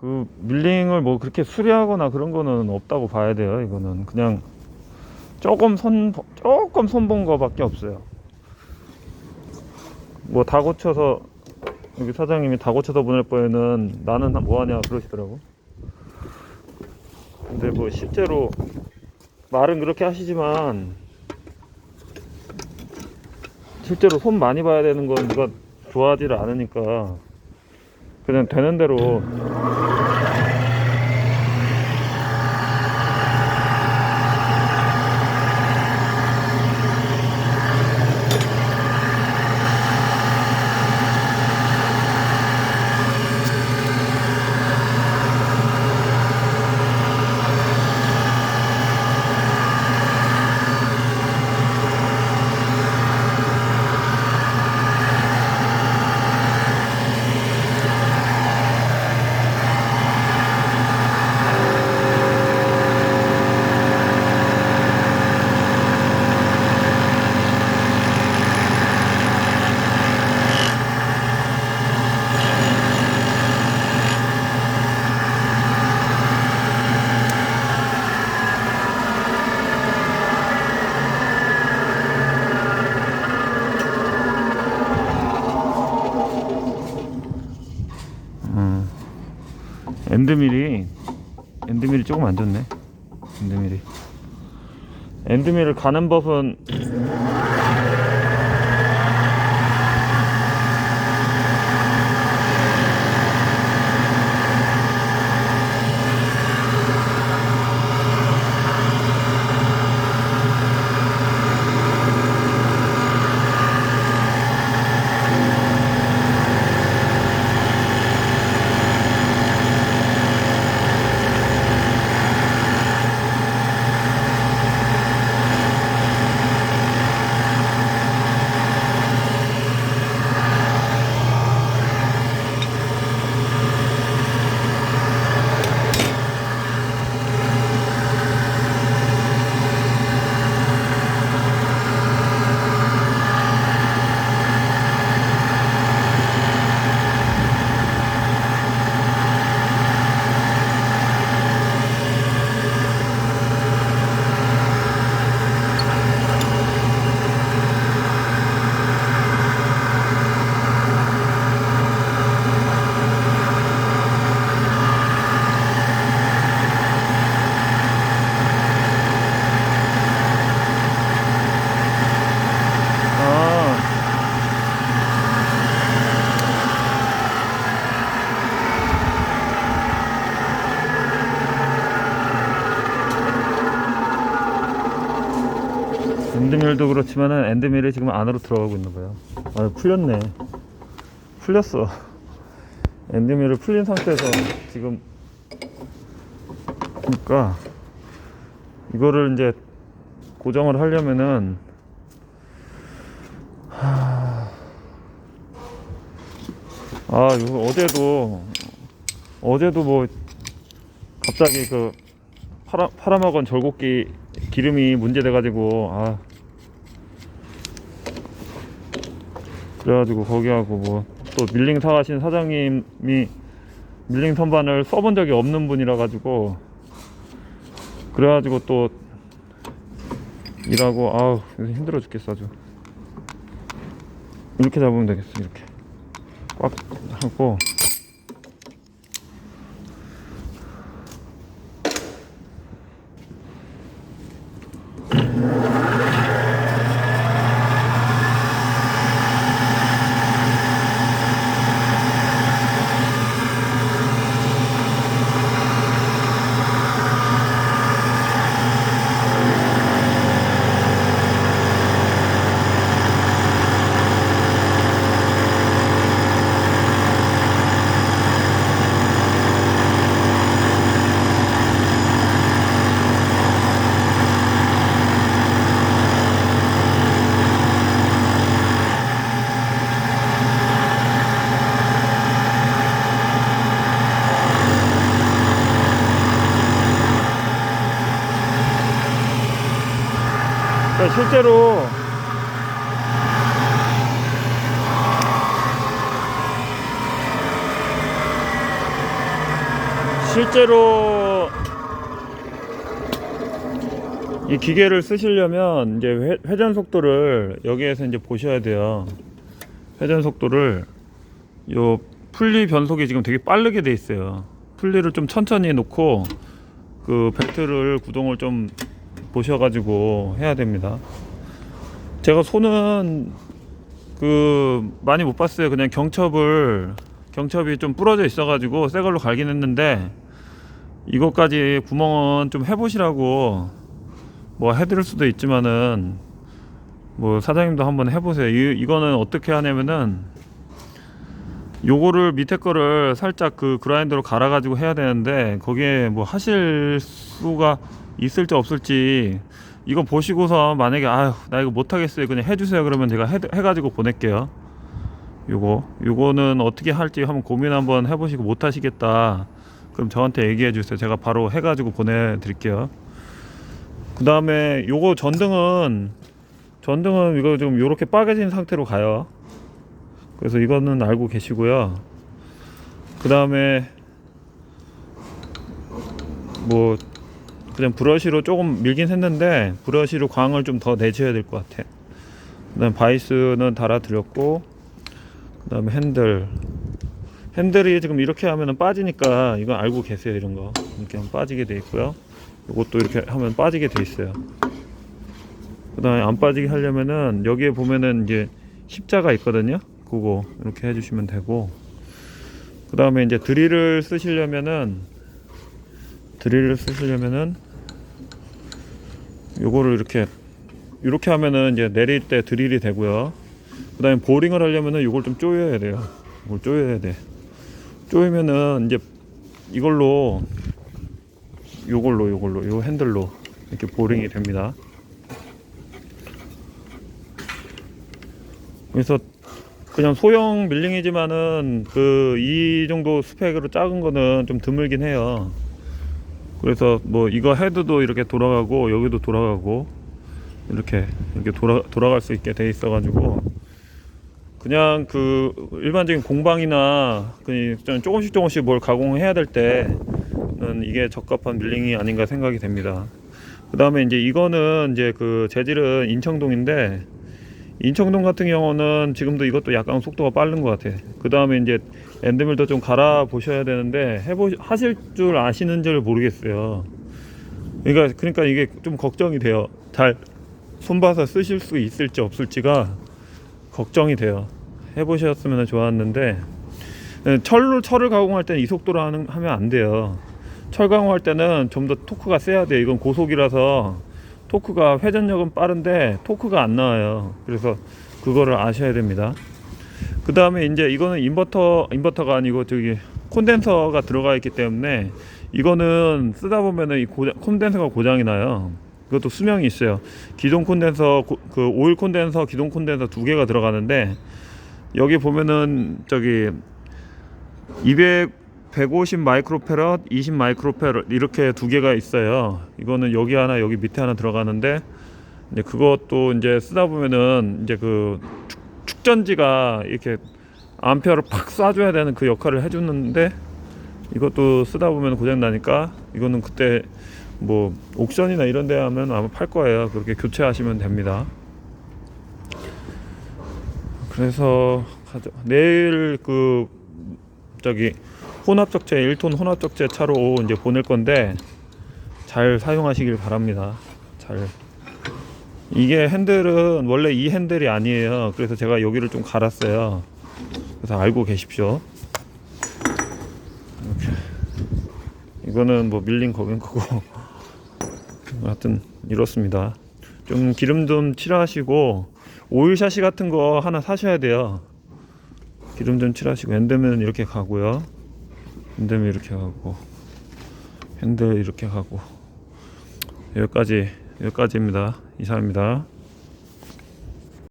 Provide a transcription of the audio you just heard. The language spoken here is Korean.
그 밀링을 뭐 그렇게 수리하거나 그런 거는 없다고 봐야 돼요. 이거는 그냥 조금 손 조금 손본 거밖에 없어요. 뭐 다 고쳐서 여기 사장님이 다 고쳐서 보낼 바에는 나는 뭐 하냐 그러시더라고. 근데 뭐 실제로 말은 그렇게 하시지만 실제로 손 많이 봐야 되는 건 누가 좋아하지를 않으니까 그냥 되는 대로 엔드밀이 엔드밀이 조금 안 좋네. 엔드밀이 엔드밀을 가는 법은 엔드밀도 그렇지만은 엔드밀이 지금 안으로 들어가고 있나 봐요. 아 풀렸네. 풀렸어. 엔드밀을 풀린 상태에서 지금 그러니까 이거를 이제 고정을 하려면은 아, 이거 어제도 어제도 뭐 갑자기 그 팔아 팔아먹은 절곡기 기름이 문제돼 가지고 아 그래가지고 거기하고 뭐 또 밀링 사가신 사장님이 밀링 선반을 써본 적이 없는 분이라 가지고 그래가지고 또 일하고 아우 힘들어 죽겠어 아주. 이렇게 잡으면 되겠어 이렇게. 꽉 하고 그러니까 실제로 실제로 이 기계를 쓰시려면 이제 회, 회전 속도를 여기에서 이제 보셔야 돼요. 회전 속도를 요 풀리 변속이 지금 되게 빠르게 돼 있어요. 풀리를 좀 천천히 놓고 그 벨트를 구동을 좀 보셔가지고 해야 됩니다. 제가 손은 그 많이 못 봤어요. 그냥 경첩을 경첩이 좀 부러져 있어가지고 새 걸로 갈긴 했는데 이것까지 구멍은 좀 해보시라고 뭐 해드릴 수도 있지만은 뭐 사장님도 한번 해보세요. 이, 이거는 어떻게 하냐면은 요거를 밑에 거를 살짝 그 그라인더로 갈아가지고 해야 되는데 거기에 뭐 하실 수가 있을지 없을지 이거 보시고서 만약에 아휴 나 이거 못하겠어요. 그냥 해주세요. 그러면 제가 해, 해가지고 보낼게요. 요거 요거는 어떻게 할지 한번 고민 한번 해보시고 못하시겠다. 그럼 저한테 얘기해 주세요. 제가 바로 해가지고 보내드릴게요. 그 다음에 요거 전등은 전등은 이거 좀 요렇게 빠개진 상태로 가요. 그래서 이거는 알고 계시고요. 그 다음에 뭐 그냥 브러쉬로 조금 밀긴 했는데 브러쉬로 광을 좀 더 내줘야 될 것 같아 그다음 바이스는 달아드렸고 그 다음에 핸들. 핸들이 지금 이렇게 하면은 빠지니까 이건 알고 계세요 이런 거. 이렇게 하면 빠지게 돼 있고요. 이것도 이렇게 하면 빠지게 돼 있어요. 그 다음에 안 빠지게 하려면은 여기에 보면은 이제 십자가 있거든요. 그거 이렇게 해주시면 되고. 그 다음에 이제 드릴을 쓰시려면은 드릴을 쓰시려면은 요거를 이렇게 이렇게 하면은 이제 내릴 때 드릴이 되고요. 그다음에 보링을 하려면은 이걸 좀 조여야 돼요. 이걸 조여야 돼. 조이면은 이제 이걸로 요걸로 요걸로 요 핸들로 이렇게 보링이 됩니다. 그래서 그냥 소형 밀링이지만은 그 이 정도 스펙으로 작은 거는 좀 드물긴 해요. 그래서 뭐 이거 헤드도 이렇게 돌아가고 여기도 돌아가고 이렇게 이렇게 돌아 돌아갈 수 있게 돼 있어 가지고 그냥 그 일반적인 공방이나 그좀 조금씩 조금씩 뭘 가공해야 될 때는 이게 적합한 밀링이 아닌가 생각이 됩니다. 그 다음에 이제 이거는 이제 그 재질은 인청동인데 인청동 같은 경우는 지금도 이것도 약간 속도가 빠른 것 같아. 그 다음에 이제 엔드밀도 좀 갈아 보셔야 되는데 해보 하실 줄 아시는지를 모르겠어요. 그러니까 그러니까 이게 좀 걱정이 돼요. 잘 손봐서 쓰실 수 있을지 없을지가 걱정이 돼요. 해보셨으면 좋았는데 예, 철로 철을 가공할 때는 이 속도로 하는 하면 안 돼요. 철 가공할 때는 좀 더 토크가 세야 돼요. 이건 고속이라서 토크가 회전력은 빠른데 토크가 안 나와요. 그래서 그거를 아셔야 됩니다. 그 다음에 이제 이거는 인버터 인버터가 아니고 저기 콘덴서가 들어가 있기 때문에 이거는 쓰다 보면은 이 고장, 콘덴서가 고장이 나요. 이것도 수명이 있어요. 기존 콘덴서 고- 그 오일 콘덴서, 기존 콘덴서 두 개가 들어가는데 여기 보면은 저기 200 150 마이크로페럿, 20 마이크로페럿 이렇게 두 개가 있어요. 이거는 여기 하나, 여기 밑에 하나 들어가는데 이제 그것도 이제 쓰다 보면은 이제 그 축- 축전지가 이렇게 암페어를 팍 쏴줘야 되는 그 역할을 해주는데 이것도 쓰다 보면 고장 나니까 이거는 그때 뭐 옥션이나 이런 데 하면 아마 팔 거예요. 그렇게 교체하시면 됩니다. 그래서 내일 그 저기 혼합적재 1톤 혼합적재 차로 이제 보낼 건데 잘 사용하시길 바랍니다. 잘 이게 핸들은 원래 이 핸들이 아니에요. 그래서 제가 여기를 좀 갈았어요. 그래서 알고 계십시오. 이렇게. 이거는 뭐 밀린 거긴 거고 하여튼 이렇습니다. 좀 기름 좀 칠하시고 오일 샤시 같은 거 하나 사셔야 돼요. 기름 좀 칠하시고 엔드면 이렇게 가고요. 핸들면 이렇게 가고 핸들 이렇게 가고. 여기까지 여기까지입니다. 이상입니다